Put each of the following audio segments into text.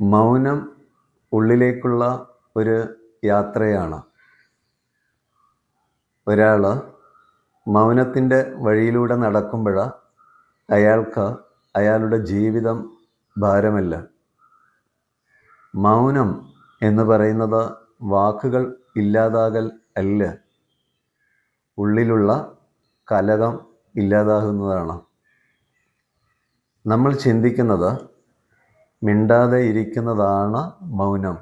മൗനം ഉള്ളിലേക്കുള്ള ഒരു യാത്രയാണ്. ഒരാൾ മൗനത്തിന്റെ വഴിയിലൂടെ നടക്കുമ്പോൾ അയാൾക്ക് അയാളുടെ ജീവിതം ഭാരമല്ല. മൗനം എന്ന് പറയുന്നത് വാക്കുകൾ ഇല്ലാതാകൽ അല്ല. ഉള്ളിലുള്ള കലകം ഇല്ലാതാകുന്നതാണ്. നമ്മൾ ചിന്തിക്കുന്നത് മിണ്ടാതെ ഇരിക്കുന്നതാണ് മൗനം.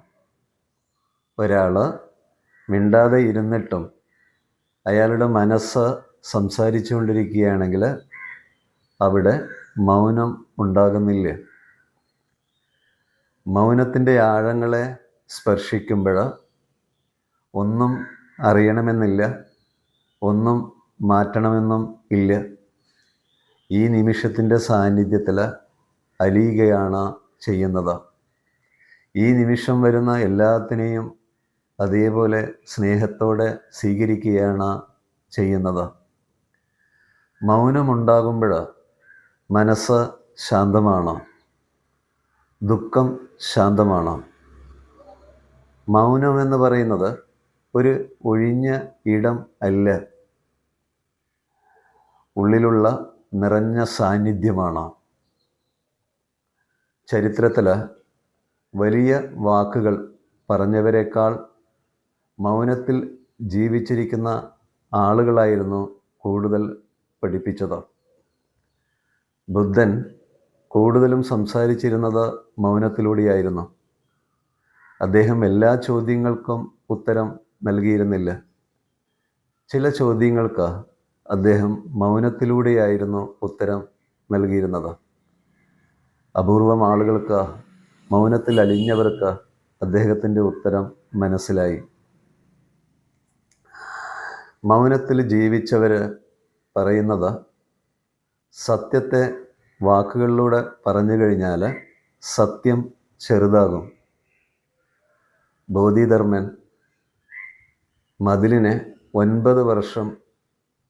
ഒരാൾ മിണ്ടാതെ ഇരുന്നിട്ടും അയാളുടെ മനസ്സ് സംസാരിച്ചു കൊണ്ടിരിക്കുകയാണെങ്കിൽ അവിടെ മൗനം ഉണ്ടാകുന്നില്ല. മൗനത്തിന്റെ ആഴങ്ങളെ സ്പർശിക്കുമ്പോൾ ഒന്നും അറിയണമെന്നില്ല ഒന്നും മാറ്റണമെന്നും ഇല്ല. ഈ നിമിഷത്തിന്റെ സാന്നിധ്യത്തിൽ അലിയുകയാണ് ചെയ്യുന്നത്. ഈ നിമിഷം വരുന്ന എല്ലാത്തിനെയും അതേപോലെ സ്നേഹത്തോടെ സ്വീകരിക്കുകയാണ് ചെയ്യുന്നത്. മൗനമുണ്ടാകുമ്പോൾ മനസ്സ് ശാന്തമാണ്. ദുഃഖം ശാന്തമാണ്. മൗനം എന്ന് പറയുന്നത് ഒരു ഒഴിഞ്ഞ ഇടം അല്ല. ഉള്ളിലുള്ള നിറഞ്ഞ സാന്നിധ്യമാണ്. ചരിത്രത്തിൽ വലിയ വാക്കുകൾ പറഞ്ഞവരെക്കാൾ മൗനത്തിൽ ജീവിച്ചിരിക്കുന്ന ആളുകളായിരുന്നു കൂടുതൽ പഠിപ്പിച്ചത്. ബുദ്ധൻ കൂടുതലും സംസാരിച്ചിരുന്നത് മൗനത്തിലൂടെയായിരുന്നു. അദ്ദേഹം എല്ലാ ചോദ്യങ്ങൾക്കും ഉത്തരം നൽകിയിരുന്നില്ല. ചില ചോദ്യങ്ങൾക്ക് അദ്ദേഹം മൗനത്തിലൂടെയായിരുന്നു ഉത്തരം നൽകിയിരുന്നത്. അപൂർവം ആളുകൾക്ക് മൗനത്തിൽ അലിഞ്ഞവർക്ക് അദ്ദേഹത്തിന്റെ ഉത്തരം മനസ്സിലായി. മൗനത്തിൽ ജീവിച്ചവർ പറയുന്നത് സത്യത്തെ വാക്കുകളിലൂടെ പറഞ്ഞു കഴിഞ്ഞാൽ സത്യം ചെറുതാകും. ബോധിധർമ്മൻ മതിലിനെ ഒൻപത് വർഷം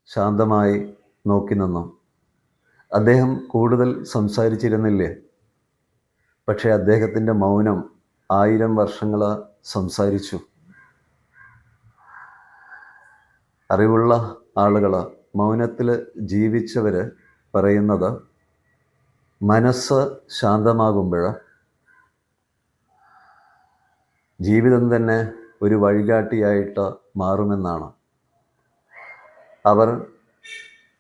ശാന്തമായി നോക്കി നിന്നു. അദ്ദേഹം കൂടുതൽ സംസാരിച്ചിരുന്നില്ലേ? പക്ഷേ അദ്ദേഹത്തിന്റെ മൗനം ആയിരം വർഷങ്ങൾ സംസാരിച്ചു. അറിവുള്ള ആളുകൾ മൗനത്തിൽ ജീവിച്ചവർ പറയുന്നത് മനസ്സ് ശാന്തമാകുമ്പോൾ ജീവിതം തന്നെ ഒരു വഴികാട്ടിയായിട്ട് മാറുമെന്നാണ്. അവർ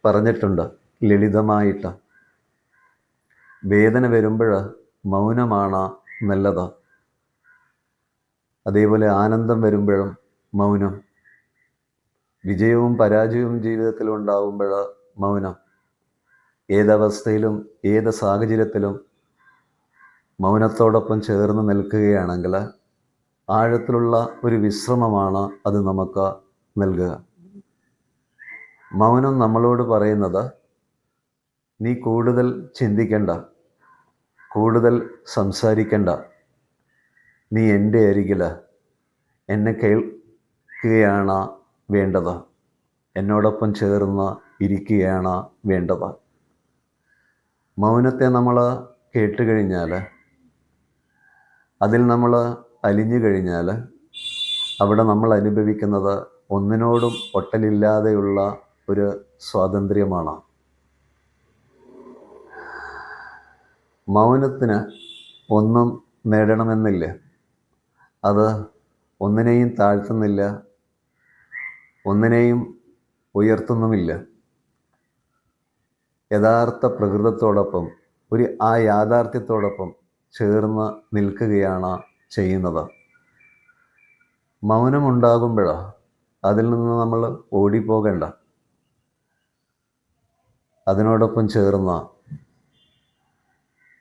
പറഞ്ഞിട്ടുണ്ട് ലളിതമായിട്ട്. വേദന വരുമ്പോൾ മൗനമാണ് നല്ലത്. അതേപോലെ ആനന്ദം വരുമ്പോഴും മൗനം. വിജയവും പരാജയവും ജീവിതത്തിൽ ഉണ്ടാകുമ്പോൾ മൗനം. ഏതവസ്ഥയിലും ഏത് സാഹചര്യത്തിലും മൗനത്തോടൊപ്പം ചേർന്ന് നിൽക്കുകയാണെങ്കിൽ ആഴത്തിലുള്ള ഒരു വിശ്രമമാണ് അത് നമുക്ക് നൽകുക. മൗനം നമ്മളോട് പറയുന്നത് നീ കൂടുതൽ ചിന്തിക്കണ്ട. കൂടുതൽ സംസാരിക്കണ്ട. നീ എന്റെ അരികിൽ എന്നെ കേൾക്കുകയാണ് വേണ്ടത്. എന്നോടൊപ്പം ചേർന്ന് ഇരിക്കുകയാണ് വേണ്ടത്. മൗനത്തെ നമ്മൾ കേട്ടുകഴിഞ്ഞാൽ അതിൽ നമ്മൾ അലിഞ്ഞു കഴിഞ്ഞാൽ അവിടെ നമ്മൾ അനുഭവിക്കുന്നത് ഒന്നിനോടും ഒട്ടലില്ലാതെയുള്ള ഒരു സ്വാതന്ത്ര്യമാണ്. മൗനത്തിന് ഒന്നും നേടണമെന്നില്ല. അത് ഒന്നിനെയും താഴ്ത്തുന്നില്ല ഒന്നിനെയും ഉയർത്തുന്നുമില്ല. യഥാർത്ഥ പ്രകൃതത്തോടൊപ്പം ഒരു ആ യാഥാർത്ഥ്യത്തോടൊപ്പം ചേർന്ന് നിൽക്കുകയാണ് ചെയ്യുന്നത്. മൗനമുണ്ടാകുമ്പോഴോ അതിൽ നിന്ന് നമ്മൾ ഓടിപ്പോകേണ്ട. അതിനോടൊപ്പം ചേർന്ന്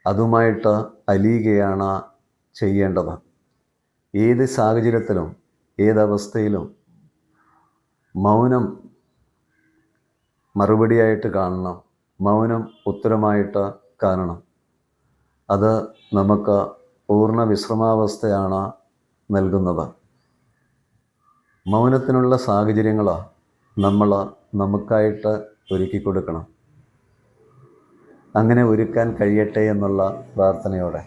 അതുമായിട്ട് അലിയുകയാണ് ചെയ്യേണ്ടത്. ഏത് സാഹചര്യത്തിലും ഏതവസ്ഥയിലും മൗനം മറുപടിയായിട്ട് കാണണം. മൗനം ഉത്തരമായിട്ട് കാണണം. അത് നമുക്ക് പൂർണ വിശ്രമാവസ്ഥയാണ് നൽകുന്നത്. മൗനത്തിനുള്ള സാഹചര്യങ്ങൾ നമ്മൾ നമുക്കായിട്ട് ഒരുക്കി കൊടുക്കണം അങ്ങനെ ഒരുക്കാൻ കഴിയട്ടെ എന്നുള്ള പ്രാർത്ഥനയോടെ.